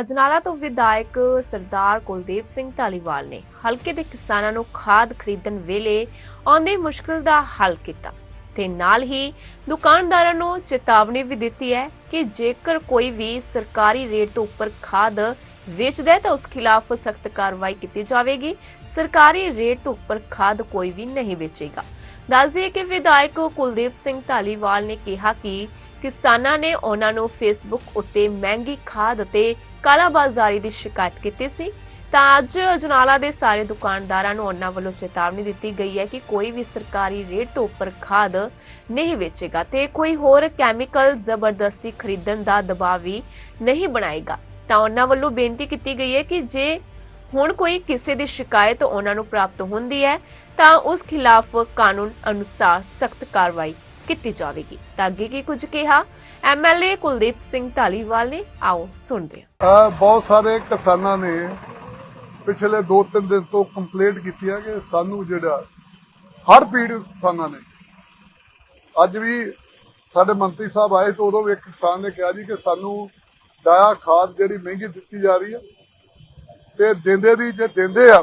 ਅਜਨਾਲਾ ਤੋਂ ਵਿਧਾਇਕ ਸਰਦਾਰ ਕੁਲਦੀਪ ਸਿੰਘ ਢਾਲੀਵਾਲ ਨੇ ਹਲਕੇ ਦੇ ਕਿਸਾਨਾਂ ਨੂੰ ਖਾਦ ਖਰੀਦਣ ਵੇਲੇ ਆਉਂਦੀ ਮੁਸ਼ਕਲ ਦਾ ਹੱਲ ਕੀਤਾ ਤੇ ਨਾਲ ਹੀ ਦੁਕਾਨਦਾਰਾਂ ਨੂੰ ਚੇਤਾਵਨੀ ਵੀ ਦਿੱਤੀ ਹੈ ਕਿ ਜੇਕਰ ਕੋਈ ਵੀ ਸਰਕਾਰੀ ਰੇਟ ਤੋਂ ਉੱਪਰ ਖਾਦ ਵੇਚਦਾ ਹੈ ਤਾਂ ਉਸ ਖਿਲਾਫ ਸਖਤ ਕਾਰਵਾਈ ਕੀਤੀ ਜਾਵੇਗੀ। ਸਰਕਾਰੀ ਰੇਟ ਤੋਂ ਉੱਪਰ ਖਾਦ ਕੋਈ ਵੀ ਨਹੀਂ ਵੇਚੇਗਾ। ਦੱਸ ਕਿ ਵਿਧਾਇਕ ਕੁਲਦੀਪ ਸਿੰਘ ਢਾਲੀਵਾਲ ਨੇ ਕਿਹਾ ਕਿ ਕਿਸਾਨਾਂ ਨੇ ਉਹਨਾਂ ਨੂੰ ਫੇਸਬੁੱਕ ਉੱਤੇ ਮਹਿੰਗੀ ਖਾਦ ਅਤੇ ਕਾਲਾਬਾਜ਼ਾਰੀ ਦੀ ਸ਼ਿਕਾਇਤ ਕੀਤੀ ਸੀ। ਤਾਂ ਅੱਜ ਅਜਨਾਲਾ ਦੇ ਸਾਰੇ ਦੁਕਾਨਦਾਰਾਂ ਨੂੰ ਉਹਨਾਂ ਵੱਲੋਂ ਚੇਤਾਵਨੀ ਦਿੱਤੀ ਗਈ ਹੈ ਕਿ ਕੋਈ ਵੀ ਸਰਕਾਰੀ ਰੇਟ ਤੋਂ ਉੱਪਰ ਖਾਦ ਨਹੀਂ ਵੇਚੇਗਾ ਤੇ ਕੋਈ ਹੋਰ ਕੈਮੀਕਲ ਜ਼ਬਰਦਸਤੀ ਖਰੀਦਣ ਦਾ ਦਬਾਅ ਵੀ ਨਹੀਂ ਬਣਾਏਗਾ। ਤਾਂ ਉਹਨਾਂ ਵੱਲੋਂ ਬੇਨਤੀ ਕੀਤੀ ਗਈ ਹੈ ਕਿ ਜੇ ਹੁਣ ਕੋਈ ਕਿਸੇ ਦੀ ਸ਼ਿਕਾਇਤ ਉਹਨਾਂ ਨੂੰ ਪ੍ਰਾਪਤ ਹੁੰਦੀ ਹੈ ਤਾਂ ਉਸ ਖਿਲਾਫ ਕਾਨੂੰਨ ਅਨੁਸਾਰ ਸਖਤ ਕਾਰਵਾਈ ਕੀਤੀ ਜਾਵੇਗੀ। ਤਾਂ ਅੱਗੇ ਕੀ ਕੁਝ ਕਿਹਾ? ਐਮਐਲਏ ਕੁਲਦੀਪ ਸਿੰਘ ਢਾਲੀਵਾਲ ਨੇ। ਆਓ ਸੁਣਦੇ ਹਾਂ। ਬਹੁਤ ਸਾਰੇ ਕਿਸਾਨਾਂ ਨੇ ਪਿਛਲੇ 2-3 ਦਿਨ ਤੋਂ ਕੰਪਲੇਂਟ ਕੀਤੀ ਹੈ ਕਿ ਸਾਨੂੰ ਜਿਹੜਾ ਹੜ ਪੀੜ ਕਿਸਾਨਾਂ ਨੇ ਅੱਜ ਵੀ ਸਾਡੇ ਮੰਤਰੀ ਸਾਹਿਬ ਆਏ ਤਾਂ ਉਦੋਂ ਵੀ ਇੱਕ ਕਿਸਾਨ ਨੇ ਕਿਹਾ ਜੀ ਕਿ ਸਾਨੂੰ ਡਾਇਆ ਖਾਦ ਜਿਹੜੀ ਮਹਿੰਗੀ ਦਿੱਤੀ ਜਾ ਰਹੀ ਹੈ ਤੇ ਦਿੰਦੇ ਦੀ ਜੇ ਦਿੰਦੇ ਆ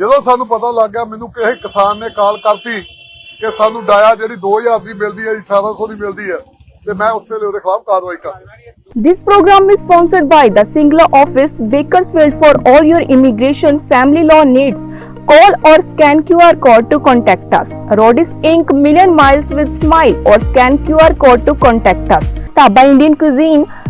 ਜਦੋਂ ਸਾਨੂੰ ਪਤਾ ਲੱਗ ਗਿਆ ਮੈਨੂੰ ਕਿਸੇ ਕਿਸਾਨ ਨੇ ਕਾਲ ਕਰਤੀ ਕਿ ਸਾਨੂੰ ਡਾਇਆ ਜਿਹੜੀ 2000 ਦੀ ਮਿਲਦੀ ਹੈ 1800 ਦੀ ਮਿਲਦੀ ਹੈ ਤੇ ਮੈਂ ਉਸੇ ਵੇਲੇ ਉਹਦੇ ਖਿਲਾਫ ਕਾਰਵਾਈ ਕਰਾਂਗਾ This program is sponsored by the Singla office, Bakersfield for all your immigration family law needs. Call or scan QR code to contact us. Rodis Inc. Million Miles with Smile or scan QR code to contact us. Taba Indian Cuisine,